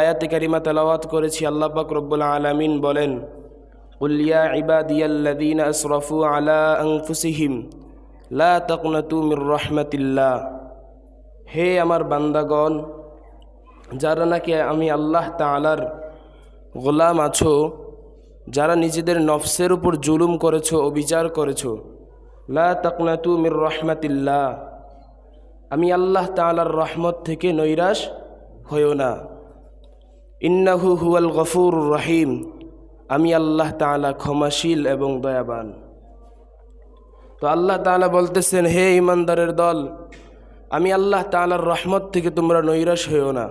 আয়াতে কারিমা তেলাওয়াত করেছি, আল্লাহ পাক রব্বুল আলমিন বলেন উল্লিয়া ইবাদিয়াল্লাদিন আশরফু আলা লা তকনতু মির রহমতিল্লা হে আমার বান্দাগণ, যারা নাকি আমি আল্লাহ তালার গোলাম আছো, যারা নিজেদের নফসের উপর জুলুম করেছ, অবিচার করেছ, লা তকনাতু মির রহমতিল্লা আমি আল্লাহ তালার রহমত থেকে নৈরাশ হইও না। ইন্নাহু হুয়াল গফুর রহিম। আমি আল্লাহ তাআলা ক্ষমাশীল এবং দয়াবান। তো আল্লাহ তাআলা বলতেছেন, হে ইমানদারের দল, আমি আল্লাহ তাআলার রহমত থেকে তোমরা নৈরাশ হইও না।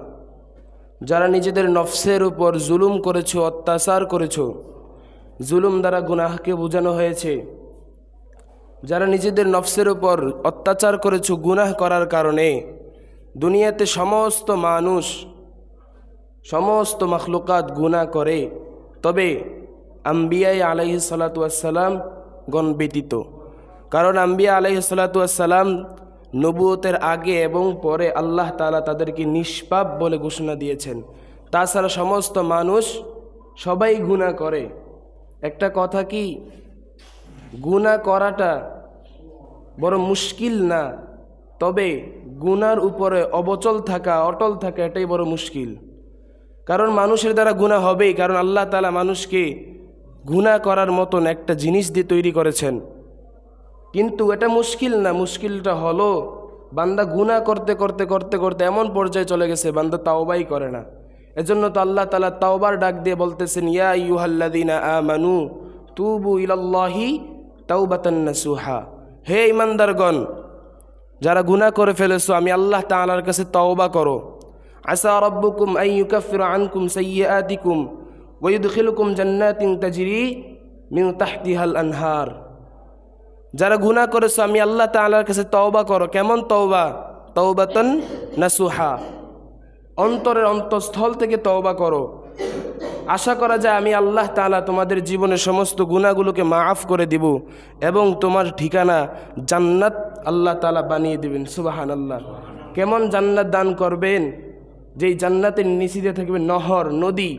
যারা নিজেদের নফসের উপর জুলুম করেছ, অত্যাচার করেছ, জুলুম দ্বারা গুনাহকে বোঝানো হয়েছে। যারা নিজেদের নফসের উপর অত্যাচার করেছ, গুনাহ করার কারণে দুনিয়াতে সমস্ত মানুষ সমস্ত মখলুকাত গুণা করে, তবে আম্বিয়াই আলাইহি সালাতুয়াসাল্লাম গণ ব্যতীত। কারণ আম্বিয়া আলাইহি সালাতুয়াসাল্লাম নবুয়তের আগে এবং পরে আল্লাহ তাআলা তাদেরকে নিষ্পাপ বলে ঘোষণা দিয়েছেন। তাছাড়া সমস্ত মানুষ সবাই গুণা করে। একটা কথা কি? গুণা করাটা বড় মুশকিল না? তবে গুনার উপরে অবচল থাকা, অটল থাকা এটাই বড় মুশকিল। কারণ মানুষের দ্বারা গুণা হবেই, কারণ আল্লাহ তালা মানুষকে গুণা করার মতন একটা জিনিস দিয়ে তৈরি করেছেন। কিন্তু এটা মুশকিল না, মুশকিলটা হলো বান্দা গুণা করতে করতে করতে করতে এমন পর্যায়ে চলে গেছে, বান্দা তাওবাই করে না। এজন্য তো আল্লাহ তালা তাওবার ডাক দিয়ে বলতেছেন, ইয়া ইউহাল্লাদিনা আ মানু তুবু ইলাল্লাহি তাওবাতান্না সুহা হে ইমানদারগণ যারা গুনাহ করে ফেলেছো, আমি আল্লাহ তাআলার কাছে তওবা করো। আসা ইউকাফিরা আনকুম সাইয়্যাতিকুম ওয়া ইউদখিলুকুম জান্নাতিন তাজরি মিন তাহতিহাল আনহার যারা গুনাহ করেছ, আমি আল্লাহ তাআলার কাছে তওবা করো। কেমন তওবা? তওবাতান নাসুহা। অন্তরের অন্তঃস্থল থেকে তওবা করো। আশা করা যায় আমি আল্লাহ তাআলা তোমাদের জীবনের সমস্ত গুণাগুলোকে মাফ করে দিব এবং তোমার ঠিকানা জান্নাত আল্লাহ তাআলা বানিয়ে দিবেন। সুবাহান আল্লাহ কেমন জান্নাত দান করবেন? যেই জান্নাতের নিচিতে থাকবে নহর, নদী।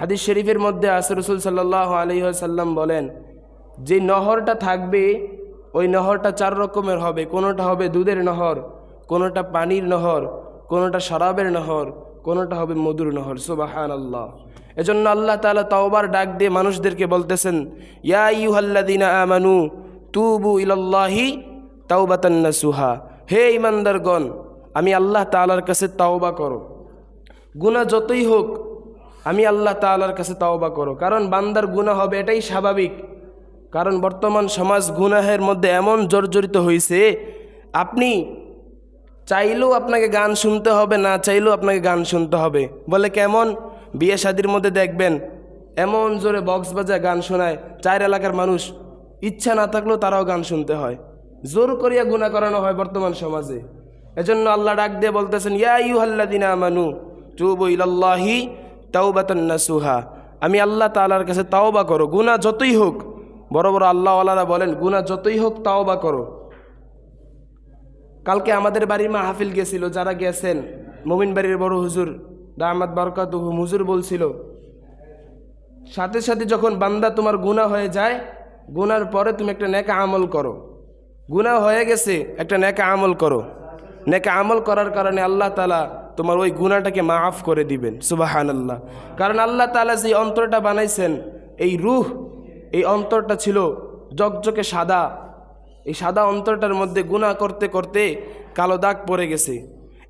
হাদিস শরীফের মধ্যে আসর রসুল সাল্লাহ আলহিহাসাল্লাম বলেন, যে নহরটা থাকবে, ওই নহরটা চার রকমের হবে। কোনোটা হবে দুধের নহর, কোনোটা পানির নহর, কোনোটা শরাবের নহর, কোনোটা হবে মধুর নহর। সুবাহান আল্লাহ এজন্য আল্লাহ তাআলা তাওবার ডাক দিয়ে মানুষদেরকে বলতেছেন, ইয়া ইউহাল্লাদিনা আমানু তুবু ইলাল্লাহি তাওবাতান নাসুহা। হে ইমানদারগণ আমি আল্লাহ তাআলার কাছে তাওবা করো। গুনাহ যতই হোক, আমি আল্লাহ তাআলার কাছে তাওবা করো। কারণ বান্দার গুনাহ হবে এটাই স্বাভাবিক। কারণ বর্তমান সমাজ গুনাহের মধ্যে এমন জর্জরিত হয়েছে আপনি চাইলেও আপনাকে গান শুনতে হবে, না চাইলেও আপনাকে গান শুনতে হবে। বলে কেমন? বিয়ে শাদির মধ্যে দেখবেন, এমন জোরে বক্স বাজায় গান শোনায়, চার এলাকার মানুষ, ইচ্ছা না থাকলেও তারাও গান শুনতে হয়। জোর করিয়া গুণা করানো হয় বর্তমান সমাজে। এজন্য আল্লাহ ডাক দিয়ে বলতেছেন, ইয়া ইউহাল্লাদিনা মানু তুবু ইলাল্লাহি তাওবাতান নাসুহা। আমি আল্লাহ তাআলার কাছে তাওবা করো, গুনাহ যতই হোক। বড় বড় আল্লাহ আল্লাহওয়ালারা বলেন, গুনাহ যতই হোক তাওবা করো। কালকে আমাদের বাড়ির মা হাফিল গেছিল, যারা গেছেন, মোমিন বাড়ির বড় হুজুর দামাদ বরকাত হুজুর বলছিল, সাথে সাথে যখন বান্দা তোমার গুণা হয়ে যায়, গুনার পরে তুমি একটা নেকা আমল করো। গুনাহ হয়ে গেছে, একটা নেকা আমল করো। নেকা আমল করার কারণে আল্লাহ তালা তোমার ওই গুণাটাকে মাফ করে দিবেন সুবাহান আল্লাহ কারণ আল্লাহ তালা যে অন্তরটা বানাইছেন, এই রুহ, এই অন্তরটা ছিল জকজকে সাদা। এই সাদা অন্তরটার মধ্যে গুণা করতে করতে কালো দাগ পড়ে গেছে।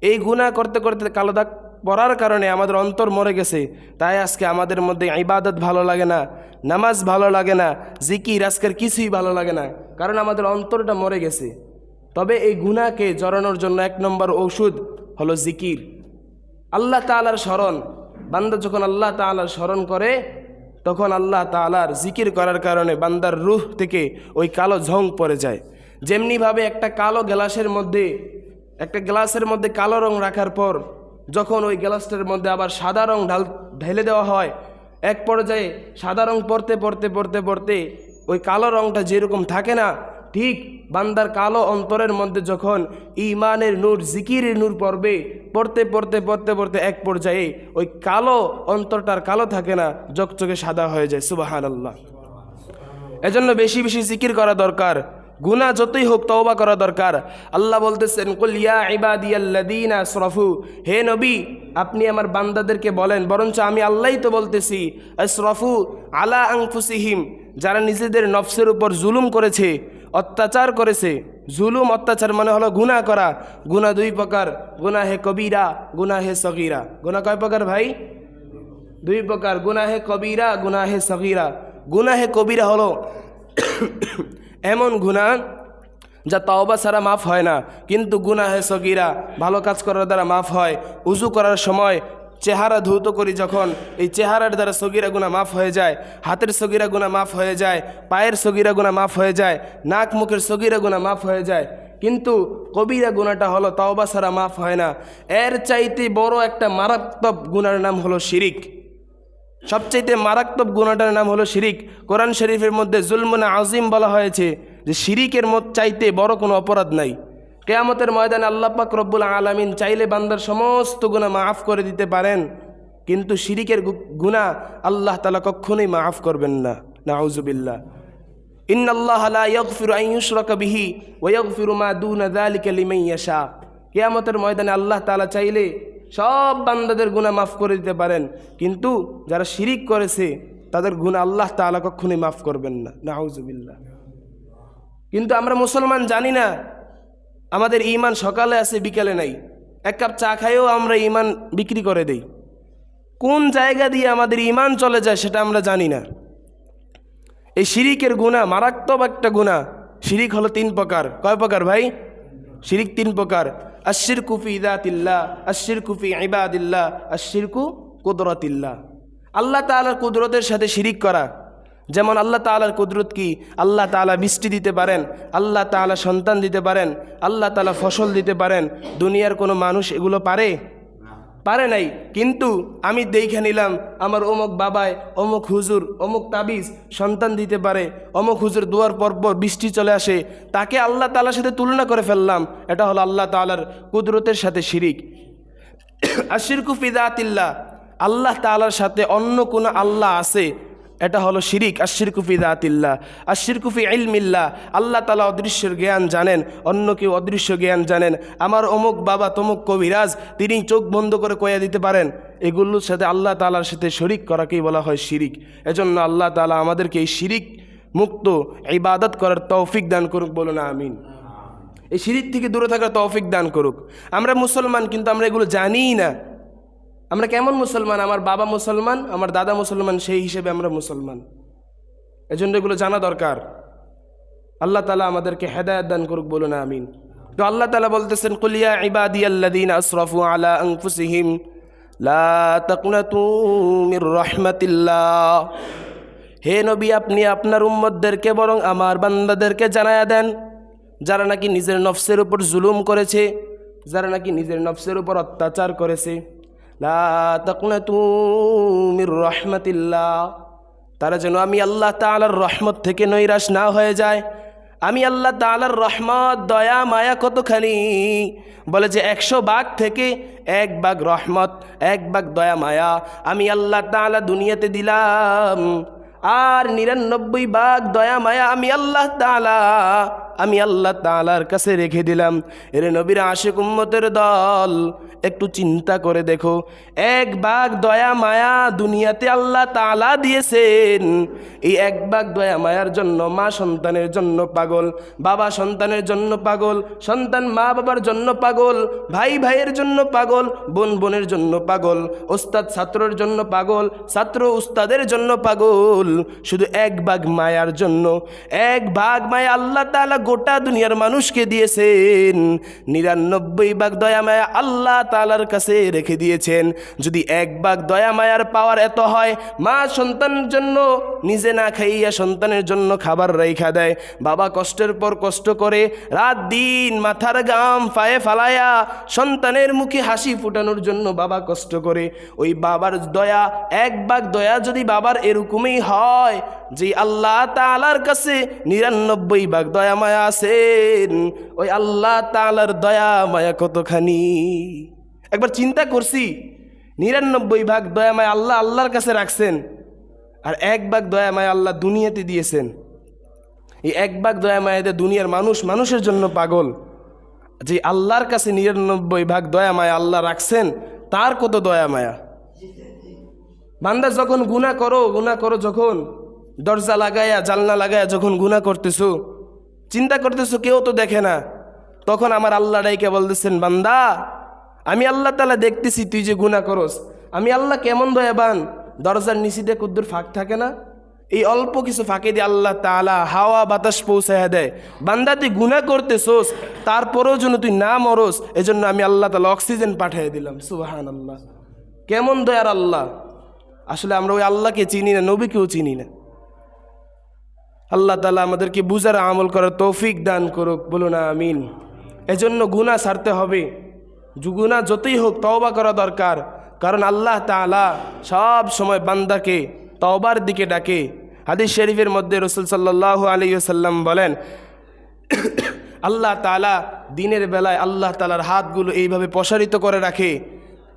এই গুণা করতে করতে কালো দাগ পড়ার কারণে আমাদের অন্তর মরে গেছে। তাই আজকে আমাদের মধ্যে ইবাদত ভালো লাগে না, নামাজ ভালো লাগে না, জিকির আজকের কিছুই ভালো লাগে না। কারণ আমাদের অন্তরটা মরে গেছে। তবে এই গুণাকে জড়ানোর জন্য এক নম্বর ঔষধ হলো জিকির। আল্লাহ তালার স্মরণ, বান্দা যখন আল্লাহ তালার স্মরণ করে, তখন আল্লাহ তালার জিকির করার কারণে বান্দার রুহ থেকে ওই কালো ঝং পড়ে যায়। যেমনিভাবে একটা কালো গ্লাসের মধ্যে, একটা গ্লাসের মধ্যে কালো রং রাখার পর, যখন ওই গ্লাসটার মধ্যে আবার সাদা রং ঢাল, ঢেলে দেওয়া হয়, এক পর্যায়ে সাদা রং পড়তে পড়তে পড়তে পড়তে ওই কালো রংটা যেরকম থাকে না ঠিক বান্দার কালো অন্তরের মধ্যে যখন ইমানের নূর, জিকিরের নূর পড়বে, পড়তে পড়তে পড়তে পড়তে এক পর্যায়ে ওই কালো অন্তরটার কালো থাকে না চকচকে সাদা হয়ে যায়। সুবাহান আল্লাহ এজন্য বেশি বেশি জিকির করা দরকার। গুনাহ যতই হোক তওবা করা দরকার। আল্লাহ বলতেছেন, কুল ইয়া ইবাদিয়াল্লাযীনা আসরাফু হে নবী, আপনি আমার বান্দাদেরকে বলেন, বরঞ্চ আমি আল্লাহই তো বলতেছি আসরাফু আলা আনফুসিহিম যারা নিজেদের নফসের উপর জুলুম করেছে অত্যাচার করেছে। জুলুম, অত্যাচার মানে হলো গুনাহ করা। গুনাহ দুই প্রকার। গুনাহ হে কবিরা, গুনাহ হে সগীরা। গুনাহ কয় প্রকার ভাই? দুই প্রকার। গুণা হে কবিরা, গুনাহে সগীরা। গুনাহে কবিরা হলো এমন গুনাহ যা তওবা ছাড়া মাফ হয় না। কিন্তু গুনাহে সগীরা, ভালো কাজ করার দ্বারা মাফ হয়। উজু করার সময় চেহারা ধৌত করি যখন, এই চেহারার দ্বারা সগিরা গুণা মাফ হয়ে যায়, হাতের সগিরা গুণা মাফ হয়ে যায়, পায়ের সগিরা গুণা মাফ হয়ে যায়, নাক মুখের সগিরা গুণা মাফ হয়ে যায়, কিন্তু কবিরা গুণাটা হলো তওবা ছাড়া মাফ হয় না। এর চাইতে বড় একটা মারাত্মক গুণার নাম হলো শিরিক। সবচাইতে মারাত্মক গুণাটার নাম হলো শিরিক। কোরআন শরীফের মধ্যে জুলমুনা আজিম বলা হয়েছে যে শিরিকের মত চাইতে বড় কোনো অপরাধ নাই। কেয়ামতের ময়দানে আল্লাহ পাক রব্বুল আলামিন চাইলে বান্দার সমস্ত গুণা মাফ করে দিতে পারেন। কিন্তু শিরিকের গুণা আল্লাহ তালা কখনোই মাফ করবেন না। নাউজুবিল্লাহ। ইন আল্লাহ আন ইউশরাকা বিহি ওয়া ইয়াগফিরু মা যালিকা লিমান ইয়াশা। ময়দানে আল্লাহ তাআলা চাইলে সব বান্দাদের গুনাহ মাফ করে দিতে পারেন। কিন্তু যারা শিরিক করেছে, তাদের গুনাহ আল্লাহ তাআলা কখনোই মাফ করবেন না। নাউজুবিল্লাহ। কিন্তু আমরা মুসলমান জানি না আমাদের ইমান সকালে আছে, বিকালে নাই। এক কাপ চা খাইও আমরা ইমান বিক্রি করে দেই। কোন জায়গা দিয়ে আমাদের ইমান চলে যায় সেটা আমরা জানি না। এই শিরিকের গুণা, মারাত্মক একটা গুণা। শিরিক হলো তিন প্রকার। কয় প্রকার ভাই? শিরিক তিন প্রকার। আশির কুফি ইদাতিল্লাহ আশির কুফি ইবাদিল্লাহ আশিরকু কুদরতিল্লাহ। আল্লাহ তাআলার কুদরতের সাথে শিরিক করা। যেমন আল্লাহ তাআলার কুদরত কি? আল্লাহ তাআলা বৃষ্টি দিতে পারেন, আল্লাহ তাআলা সন্তান দিতে পারেন, আল্লাহ তাআলা ফসল দিতে পারেন, দুনিয়ার কোনো মানুষ এগুলো পারে? পারে নাই। কিন্তু আমি দেখে নিলাম, আমার অমুক বাবায়, অমুক হুজুর, অমুক তাবিজ সন্তান দিতে পারে, অমুক হুজুর দুয়ার পর পর বৃষ্টি চলে আসে, তাকে আল্লাহ তালার সাথে তুলনা করে ফেললাম, এটা হলো আল্লাহ তালার কুদরতের সাথে শিরিক। আশিরকু ফিদাতিল্লাহ আল্লাহ তালার সাথে অন্য কোনো আল্লাহ আছে? এটা হলো শিরিক আশির কুফি আশিরকুফি দাতিল্লাহ আশিরকুফি ইলমিল্লাহ। আল্লাহ তালা অদৃশ্যের জ্ঞান জানেন, অন্য কেউ অদৃশ্য জ্ঞান জানেন। আমার অমুক বাবা তমুক কবিরাজ তিনি চোখ বন্ধ করে কয়া দিতে পারেন। এগুলোর সাথে আল্লাহ তালার সাথে শরিক করাকেই বলা হয় শিরিক। এজন্য আল্লাহ তালা আমাদেরকে এই শিরিক মুক্ত ইবাদত করার তৌফিক দান করুক বলো না আমিন। এই শিরিক থেকে দূরে থাকার তৌফিক দান করুক। আমরা মুসলমান, কিন্তু আমরা এগুলো জানিই না। আমরা কেমন মুসলমান? আমার বাবা মুসলমান, আমার দাদা মুসলমান, সেই হিসেবে আমরা মুসলমান। এজন্য এগুলো জানা দরকার। আল্লাহ তালা আমাদেরকে হেদায়ত দান করুক, বলুন, আমিন। তো আল্লাহ তালা বলতেছেন কুলিয়া ইবাদি আল্লাদিন আসরফু আলা মির রাহমাতিল্লাহ। হে নবী, আপনি আপনার উম্মতদেরকে বরং আমার বান্দাদেরকে জানায়া দেন, যারা নাকি নিজের নফসের উপর জুলুম করেছে, যারা নাকি নিজের নফসের উপর অত্যাচার করেছে। লা তাকনাতু মির রাহমাতিল্লাহ। তারা যেন আমি আল্লাহ তাআলার রহমত থেকে নৈরাশ না হয়ে যায়। আমি আল্লাহ তালার রহমত, দয়া, মায়া কতখানি? বলে যে একশো বাঘ থেকে এক বাঘ রহমত, এক বাঘ দয়া, মায়া আমি আল্লাহ তাআলা দুনিয়াতে দিলাম। আর নিরানব্বই বাঘ দয়া, মায়া আমি আল্লাহ তাআলা আমি আল্লাহ তালার কাছে রেখে দিলাম। এর নবীর আশেক উম্মতের দল, একটু চিন্তা করে দেখো। এক বাঘ দয়া মায়া দুনিয়াতে আল্লাহ তালা দিয়েছেন। এই এক বাঘ দয়া মায়ার জন্য, মা সন্তানের জন্য পাগল, বাবা সন্তানের জন্য পাগল, সন্তান মা বাবার জন্য পাগল, ভাই ভাইয়ের জন্য পাগল, বোন বোনের জন্য পাগল, ওস্তাদ ছাত্রের জন্য পাগল, ছাত্র উস্তাদের জন্য পাগল। শুধু এক বাঘ মায়ার জন্য, এক বাঘ মায়া আল্লাহ তাআলা গোটা দুনিয়ার মানুষকে দিয়েছেন। নিরানব্বই ভাগ দয়া মায়া আল্লাহ তালার কাছে রেখে দিয়েছেন। যদি এক ভাগ দয়া মায়ার পাওয়ার এত হয়, মা সন্তানের জন্য নিজে না খাইয়া সন্তানের জন্য খাবার রেখা দেয়। বাবা কষ্টের পর কষ্ট করে রাত দিন মাথার গাম পায়ে ফালায়া সন্তানের মুখে হাসি ফুটানোর জন্য বাবা কষ্ট করে। ওই বাবার দয়া, এক ভাগ দয়া যদি বাবার এরকমই হয় যে আল্লাহ তালার কাছে নিরানব্বই ভাগ দয়া মায়া আছেন? ওই আল্লাহ তালার দয়া মায়া কতখানি? একবার চিন্তা করছি, নিরানব্বই ভাগ দয়া মায়া আল্লাহ আল্লাহর কাছে রাখছেন, আর এক ভাগ দয়া মায়া আল্লাহ দুনিয়াতে দিয়েছেন। এই এক ভাগ দয়া মায়াতে দুনিয়ার মানুষ মানুষের জন্য পাগল। যে আল্লাহর কাছে নিরানব্বই ভাগ দয়া মায়া আল্লাহ রাখছেন, তার কত দয়া মায়া? বান্দা যখন গুণা করো গুণা করো যখন, দরজা লাগায়া জালনা লাগায়া যখন গুণা করতেছো চিন্তা করতেছো, কেউ তো দেখে না। তখন আমার আল্লাহ ডাইকে বলতেছেন, বান্দা, আমি আল্লাহ তালা দেখতেছি, তুই যে গুণা করস। আমি আল্লাহ কেমন দয়াবান। দরজার নিচিতে কুদ্দুর ফাঁক থাকে না? এই অল্প কিছু ফাঁকে দিয়ে আল্লাহ তালা হাওয়া বাতাস পৌঁছাইয়া দেয়। বান্দা, তুই গুণা করতেছোস, তারপরেও যেন তুই না মরস, এজন্য আমি আল্লাহ তালা অক্সিজেন পাঠিয়ে দিলাম সুবাহান আল্লাহ কেমন দয়ার আল্লাহ। আসলে আমরা ওই আল্লাহকে চিনি না, নবীকেও চিনি না। আল্লাহ তালা আমাদেরকে বুঝার আমল করার তৌফিক দান করুক। বলুন আমিন। এজন্য গুণা সারতে হবে। গুনাহ যতই হোক তওবা করা দরকার। কারণ আল্লাহ তাআলা সব সময় বান্দাকে তওবার দিকে ডাকে। হাদিস শরীফের মধ্যে রসুল সাল্লাহ আলী সাল্লাম বলেন, আল্লাহ তালা দিনের বেলায় আল্লাহ তালার হাতগুলো এইভাবে প্রসারিত করে রাখে।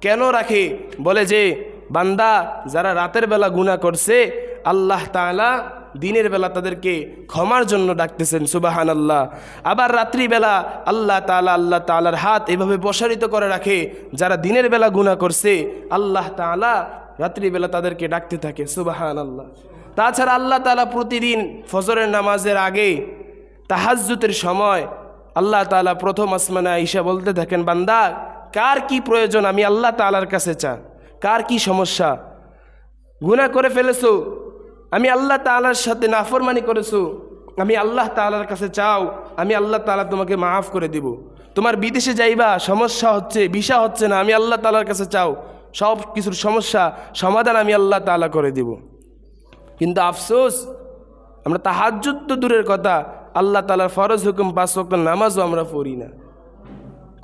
কেন রাখে? বলে যে, বান্দা যারা রাতের বেলা গুণা করছে, আল্লাহ তালা দিনের বেলা তাদেরকে ক্ষমার জন্য ডাকতেছেন সুবাহান আল্লাহ আবার রাত্রিবেলা আল্লাহ তালা আল্লাহ তালার হাত এভাবে প্রসারিত করে রাখে, যারা দিনের বেলা গুণা করছে, আল্লাহ তালা রাত্রিবেলা তাদেরকে ডাকতে থাকে সুবাহান আল্লাহ তাছাড়া আল্লাহ তালা প্রতিদিন ফজরের নামাজের আগে তাহাজ্জুতের সময় আল্লাহ তালা প্রথম আসমানে আইসা বলতে থাকেন, বান্দা, কার কি প্রয়োজন? আমি আল্লাহ তালার কাছে চা কার কি সমস্যা? গুনাহ করে ফেলেছো? আমি আল্লাহ তালার সাথে নাফরমানি করেছ। আমি আল্লাহ তালার কাছে চাও, আমি আল্লাহ তালা তোমাকে মাফ করে দিব। তোমার বিদেশে যাইবা, সমস্যা হচ্ছে, বিষা হচ্ছে না, আমি আল্লাহ তালার কাছে চাও। সব কিছুর সমস্যা, সমাধান আমি আল্লাহ তালা করে দিব। কিন্তু আফসোস, আমরা তাহাজ্জুদ তো দূরের কথা, আল্লাহ তালার ফরজ হুকুম, পাঁচ ওয়াক্ত নামাজও আমরা পড়ি না।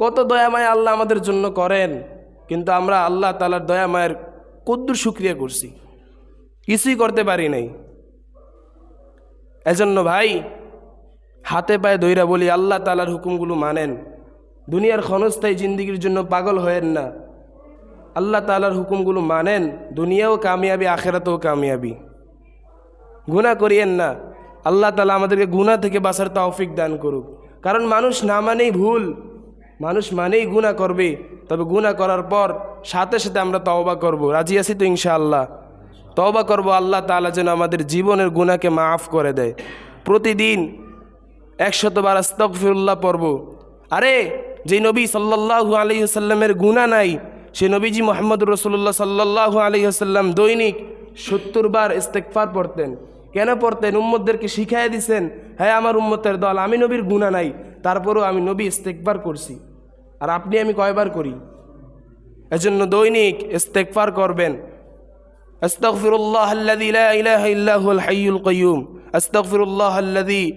কত দয়ামায় আল্লাহ আমাদের জন্য করেন, কিন্তু আমরা আল্লাহ তালার দয়ামায়ের কদ্দুর সুক্রিয়া করছি। কিছুই করতে পারি নাই। এজন্য ভাই, হাতে পায়ে দইরা বলি, আল্লাহ তালার হুকুমগুলো মানেন। দুনিয়ার ক্ষণস্থায়ী জিন্দিগির জন্য পাগল হয়েন না। আল্লাহ তালার হুকুমগুলো মানেন, দুনিয়াও কামিয়াবি, আখেরাতেও কামিয়াবি। গুণা করিয়েন না। আল্লাহ তালা আমাদেরকে গুণা থেকে বাঁচার তৌফিক দান করুক। কারণ মানুষ না মানেই ভুল। মানুষ মানেই গুণা করবে। তবে গুণা করার পর সাথে সাথে আমরা তওবা করব। রাজি আছি তো ইনশাআল্লাহ? তওবা করব, আল্লাহ তাআলা যেন আমাদের জীবনের গুণাকে মাফ করে দেয়। প্রতিদিন একশতবার আস্তগফিরুল্লাহ পর্ব আরে যে নবী সাল্লাল্লাহু আলাইহি সাল্লামের গুণা নাই, সে নবীজি মোহাম্মদ রসুল্লাহ সাল্লাল্লাহু আলাইহি সাল্লাম দৈনিক সত্তর বার ইস্তেকফার পড়তেন। কেন পড়তেন? উম্মতদেরকে শিখাই দিছেন হ্যাঁ আমার উম্মতের দল, আমি নবীর গুণা নাই, তারপরেও আমি নবী ইস্তেকবার করছি। আর আপনি আমি কয়বার করি? এজন্য দৈনিক ইস্তেকফার করবেন। أستغفر الله الذي لا إله إلا هو الحي القيوم. أستغفر الله الذي